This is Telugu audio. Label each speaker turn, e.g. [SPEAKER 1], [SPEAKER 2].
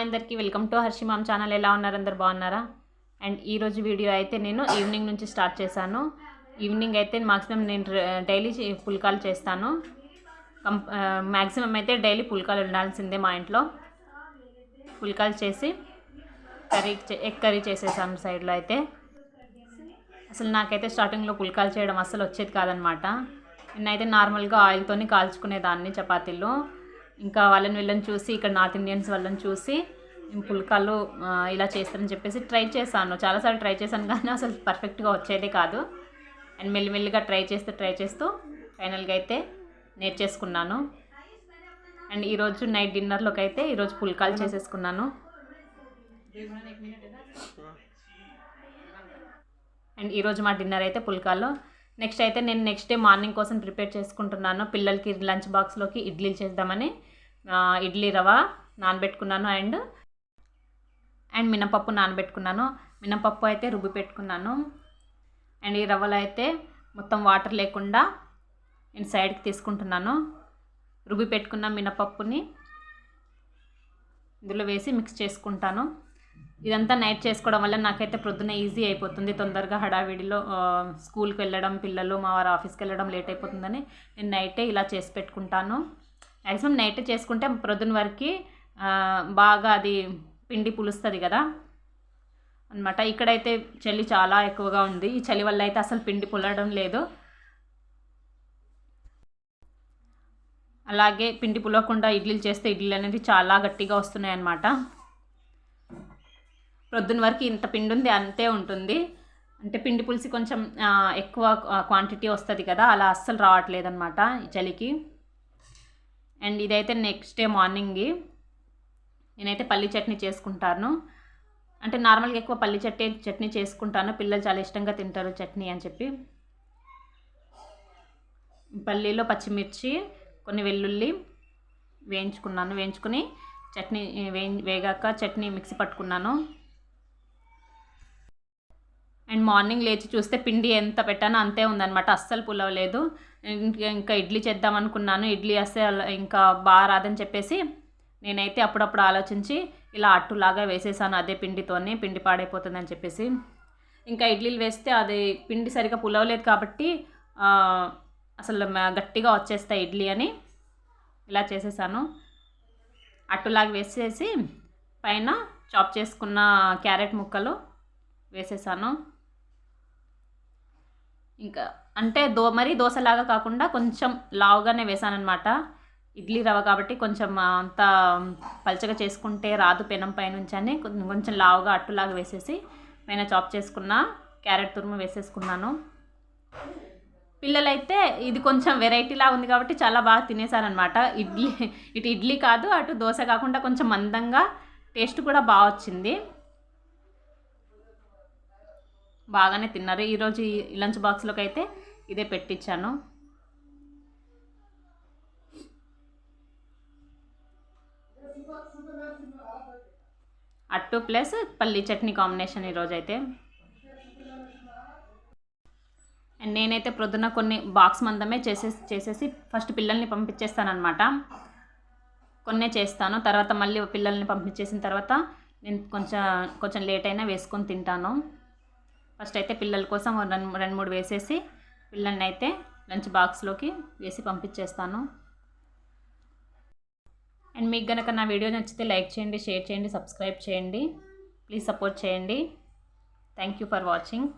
[SPEAKER 1] హాయ్ అందరికీ వెల్కమ్ టు హర్షిమామ్ ఛానల్. ఎలా ఉన్నారు? అందరు బాగున్నారా? అండ్ ఈరోజు వీడియో అయితే నేను ఈవినింగ్ నుంచి స్టార్ట్ చేశాను. ఈవినింగ్ అయితే మాక్సిమం నేను డైలీ పుల్కాలు చేస్తాను. కం మ్యాక్సిమం అయితే డైలీ పుల్కాలు ఉండాల్సిందే మా ఇంట్లో. పుల్కాలు చేసి కర్రీ ఎగ్ కర్రీ చేసేసాను సైడ్లో అయితే. అసలు నాకైతే స్టార్టింగ్లో పుల్కాలు చేయడం అసలు వచ్చేది కాదనమాట. నేనైతే నార్మల్గా ఆయిల్తోని కాల్చుకునేదాన్ని చపాతీలు. ఇంకా వాళ్ళని వీళ్ళని చూసి ఇక్కడ నార్త్ ఇండియన్స్ వాళ్ళని చూసి నేను పుల్కాలు ఇలా చేస్తారని చెప్పేసి ట్రై చేశాను. చాలాసార్లు ట్రై చేశాను కానీ అసలు పర్ఫెక్ట్గా వచ్చేదే కాదు. అండ్ మెల్లిమెల్లిగా ట్రై చేస్తూ ట్రై చేస్తూ ఫైనల్గా అయితే నేర్చేసుకున్నాను. అండ్ ఈరోజు నైట్ డిన్నర్లోకి అయితే ఈరోజు పుల్కాలు చేసేసుకున్నాను. అండ్ ఈరోజు మా డిన్నర్ అయితే పుల్కాలు. నెక్స్ట్ అయితే నేను నెక్స్ట్ డే మార్నింగ్ కోసం ప్రిపేర్ చేసుకుంటున్నాను. పిల్లలకి లంచ్ బాక్స్లోకి ఇడ్లీలు చేద్దామని. ఇడ్లీ రవ నానబెట్టుకున్నాను అండ్ అండ్ మినపప్పు నానబెట్టుకున్నాను. మినపప్పు అయితే రుబ్బి పెట్టుకున్నాను. అండ్ ఈ రవ్వలో అయితే మొత్తం వాటర్ లేకుండా నేను సైడ్కి తీసుకుంటున్నాను. రుబ్బి పెట్టుకున్న మినపప్పుని ఇందులో వేసి మిక్స్ చేసుకుంటాను. ఇదంతా నైట్ చేసుకోవడం వల్ల నాకైతే ప్రొద్దున ఈజీ అయిపోతుంది. తొందరగా హడావిడిలో స్కూల్కి వెళ్ళడం పిల్లలు మా వారు ఆఫీస్కి వెళ్ళడం లేట్ అయిపోతుందని నేను నైటే ఇలా చేసి పెట్టుకుంటాను. మ్యాక్సిమం నైట్ చేసుకుంటే ప్రొద్దున వరకు బాగా అది పిండి పులుస్తుంది కదా. అనమాట ఇక్కడైతే చలి చాలా ఎక్కువగా ఉంది. ఈ చలి వల్ల అయితే అసలు పిండి పుల్లడం లేదు. అలాగే పిండి పులవకుండా ఇడ్లీలు చేస్తే ఇడ్లీలు అనేది చాలా గట్టిగా వస్తున్నాయి అన్నమాట. ప్రొద్దున వరకు ఇంత పిండి ఉంది అంతే ఉంటుంది. అంటే పిండి పులిసి కొంచెం ఎక్కువ క్వాంటిటీ వస్తుంది కదా. అలా అస్సలు రావట్లేదు అనమాట ఈ చలికి. అండ్ ఇదైతే నెక్స్ట్ డే మార్నింగ్. నేనైతే పల్లి చట్నీ చేసుకుంటాను. అంటే నార్మల్గా ఎక్కువ పల్లి చట్నీ చట్నీ చేసుకుంటాను. పిల్లలు చాలా ఇష్టంగా తింటారు చట్నీ అని చెప్పి. పల్లీలో పచ్చిమిర్చి కొన్ని వెల్లుల్లి వేయించుకున్నాను. వేయించుకుని చట్నీ వే వేగాక చట్నీ మిక్సీ పట్టుకున్నాను. అండ్ మార్నింగ్ లేచి చూస్తే పిండి ఎంత పెట్టానో అంతే ఉందన్నమాట. అస్సలు పులవలేదు ఇంకా ఇంకా ఇడ్లీ చేద్దాం అనుకున్నాను. ఇడ్లీ వస్తే అలా ఇంకా బాగా రాదని చెప్పేసి నేనైతే అప్పుడప్పుడు ఆలోచించి ఇలా అట్టులాగా వేసేసాను అదే పిండితోనే పిండి పాడైపోతుందని చెప్పేసి. ఇంకా ఇడ్లీలు వేస్తే అది పిండి సరిగా పులవలేదు కాబట్టి అసలు గట్టిగా వచ్చేస్తాయి ఇడ్లీ అని ఇలా చేసేసాను. అట్టులాగా వేసేసి పైన చాప్ చేసుకున్న క్యారెట్ ముక్కలు వేసేసాను. ఇంకా అంటే దో మరీ దోశలాగా కాకుండా కొంచెం లావుగానే వేసాననమాట ఇడ్లీ రవ్వ కాబట్టి కొంచెం అంత పల్చగా చేసుకుంటే రాదు పెనం పైనుంచి అని కొంచెం లావుగా అట్టులాగా వేసేసి పైన చాప్ చేసుకున్న క్యారెట్ తురుము వేసేసుకున్నాను. పిల్లలైతే ఇది కొంచెం వెరైటీలా ఉంది కాబట్టి చాలా బాగా తినేసారనమాట ఇడ్లీ ఇటు ఇడ్లీ కాదు అటు దోశ కాకుండా కొంచెం మందంగా టేస్ట్ కూడా బాగా వచ్చింది. బాగానే తిన్నారు. ఈరోజు ఈ లంచ్ బాక్స్లోకి అయితే ఇదే పెట్టించాను. అట్టు ప్లస్ పల్లీ చట్నీ కాంబినేషన్ ఈరోజు అయితే అండ్ నేనైతే ప్రొద్దున కొన్ని బాక్స్ మందమే చేసేసి చేసేసి ఫస్ట్ పిల్లల్ని పంపించేస్తానమాట కొన్నే చేస్తాను. తర్వాత మళ్ళీ పిల్లల్ని పంపించేసిన తర్వాత నేను కొంచెం కొంచెం లేట్ అయినా వేసుకొని తింటాను. ఫస్ట్ అయితే పిల్లల కోసం రెండు రెండు మూడు వేసేసి పిల్లల్ని అయితే లంచ్ బాక్స్లోకి వేసి పంపించేస్తాను. అండ్ మీకు కనుక నా వీడియో నచ్చితే లైక్ చేయండి షేర్ చేయండి సబ్స్క్రైబ్ చేయండి. ప్లీజ్ సపోర్ట్ చేయండి. Thank you for watching.